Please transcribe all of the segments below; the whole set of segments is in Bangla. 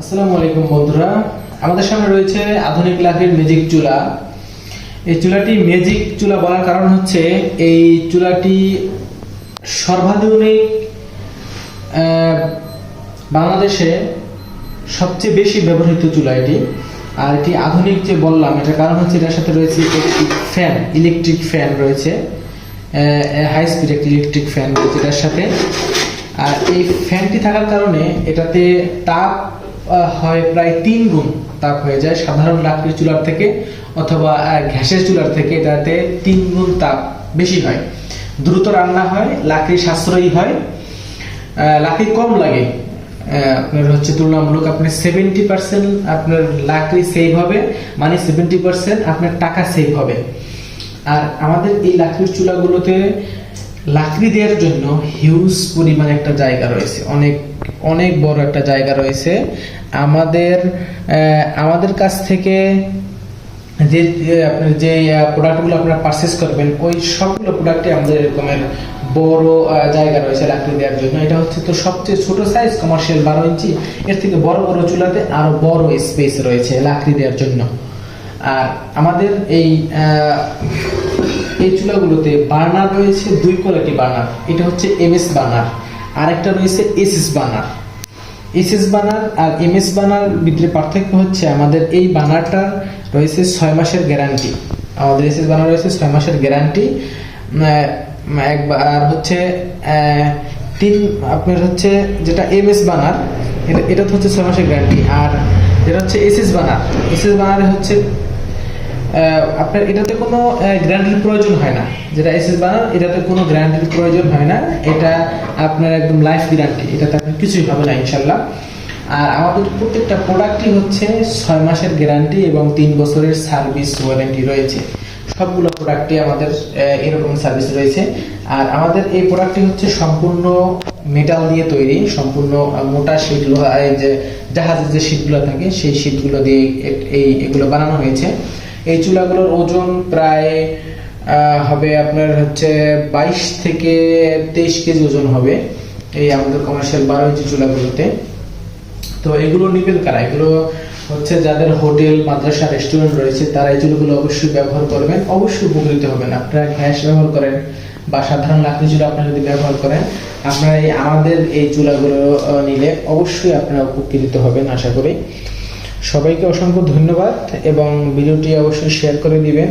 আসসালামু আলাইকুম বন্ধুরা। আমাদের সামনে রয়েছে আধুনিক লাকড়ির ম্যাজিক চুলা। এই চুলাটি ম্যাজিক চুলা বলার কারণ হচ্ছে এই চুলাটি সর্বাধুনিক বাংলাদেশে সবচেয়ে বেশি ব্যবহৃত চুলা এটি। আর এটি আধুনিক যে বললাম, এটার কারণ হচ্ছে এটার সাথে রয়েছে একটি ফ্যান ইলেকট্রিক ফ্যান রয়েছে। হাই স্পিড একটি ইলেকট্রিক ফ্যান রয়েছে এটার সাথে। আর এই ফ্যানটি থাকার কারণে এটাতে তাপ হয় প্রায় তিন গুণ তাপ হয়ে যায় সাধারণ লাকড়ির চুলার থেকে অথবা আহ, গ্যাসের চুলার থেকে এটাতে তিন গুণ তাপ বেশি হয়। দ্রুত রান্না হয় লাকড়ি সাশ্রয়ী হয় লাকড়ি কম লাগে। আপনার হচ্ছে তুলনামূলক আপনি সেভেন্টি পার্সেন্ট আপনার লাকড়ি সেভ হবে মানে সেভেন্টি পার্সেন্ট আপনার টাকা সেভ হবে। আর আমাদের এই লাকড়ির চুলাগুলোতে লাকড়ি দেওয়ার জন্য হিউজ পরিমাণ একটা জায়গা রয়েছে। অনেক অনেক বড় একটা জায়গা রয়েছে। আমাদের আমাদের কাছ থেকে যে আপনার যে প্রোডাক্টগুলো আপনারা পারচেস করবেন, ওই সবগুলো প্রোডাক্টে আমাদের এরকমের বড় জায়গা রয়েছে লাকড়ি দেওয়ার জন্য। এটা হচ্ছে তো সবচেয়ে ছোট সাইজ কমার্শিয়াল বারো ইঞ্চি। এর থেকে বড় বড় চুলাতে আরও বড় স্পেস রয়েছে লাকড়ি দেওয়ার জন্য। আর আমাদের এই এই চুলাগুলোতে বার্নার রয়েছে, দুই কোয়ালিটি বার্নার। এটা হচ্ছে এমএস বার্নার। আর একটা রয়েছে এসএস বার্নার এসএস বানার আর এমএস বানার ভিতরে পার্থক্য হচ্ছে আমাদের এই বানারটার রয়েছে ছয় মাসের গ্যারান্টি আমাদের এসএস বানার রয়েছে ছয় মাসের গ্যারান্টি একবার হচ্ছে তিন, আপনার হচ্ছে যেটা এমএস বানার এটা তো হচ্ছে ছয় মাসের গ্যারান্টি আর যেটা হচ্ছে এসএস বানার এসএস বানারে হচ্ছে আপনার এটাতে কোনো গ্যারান্টির প্রয়োজন হয় না। যেটা এসএস বানার এটাতে কোনো গ্যারান্টির প্রয়োজন হয় না। এটা আপনার একদম লাইফ গ্যারান্টি এটাতে আপনার কিছুই হবে না, ইনশাল্লাহ। আর আমাদের প্রত্যেকটা প্রোডাক্টই হচ্ছে ছয় মাসের গ্যারান্টি এবং তিন বছরের সার্ভিস ওয়ারেন্টি রয়েছে। সবগুলো প্রোডাক্টে আমাদের এরকম সার্ভিস রয়েছে। আর আমাদের এই প্রোডাক্টটি হচ্ছে সম্পূর্ণ মেটাল দিয়ে তৈরি, সম্পূর্ণ মোটা শীট এই যে জাহাজের যে শীটগুলো থাকে, সেই শীটগুলো দিয়ে এই, এগুলো বানানো হয়েছে। এই চুলাগুলোর ওজন প্রায় হবে আপনার হচ্ছে বাইশ থেকে তেইশ কেজি ওজন হবে এই আমাদের কমার্শিয়াল বারো ইঞ্চি চুলাগুলোতে। তো এগুলো নিবেন কারা? এগুলো হচ্ছে যাদের হোটেল, মাদ্রাসা রেস্টুরেন্ট রয়েছে, তারা এই চুলাগুলো অবশ্যই ব্যবহার করবেন। অবশ্যই উপকৃত হবেন। আপনারা গ্যাস ব্যবহার করেন বা সাধারণ লাকড়ি চুলা আপনারা যদি ব্যবহার করেন, আপনারা এই আমাদের এই চুলাগুলো নিলে অবশ্যই আপনারা উপকৃত হবেন, আশা করি। সবাইকে অসংখ্য ধন্যবাদ এবং ভিডিওটি অবশ্যই শেয়ার করে দিবেন।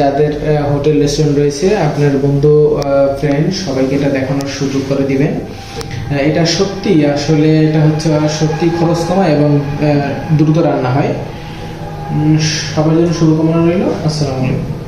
যাদের হোটেল, রেস্টুরেন্ট রয়েছে, আপনার বন্ধু ফ্রেন্ড সবাইকে এটা দেখানোর সুযোগ করে দিবেন। এটা সত্যি, আসলে এটা হচ্ছে সত্যি খরচ কমা এবং দ্রুত রান্না হয়। সবার জন্য শুভকামনা রইল। আসসালামু আলাইকুম।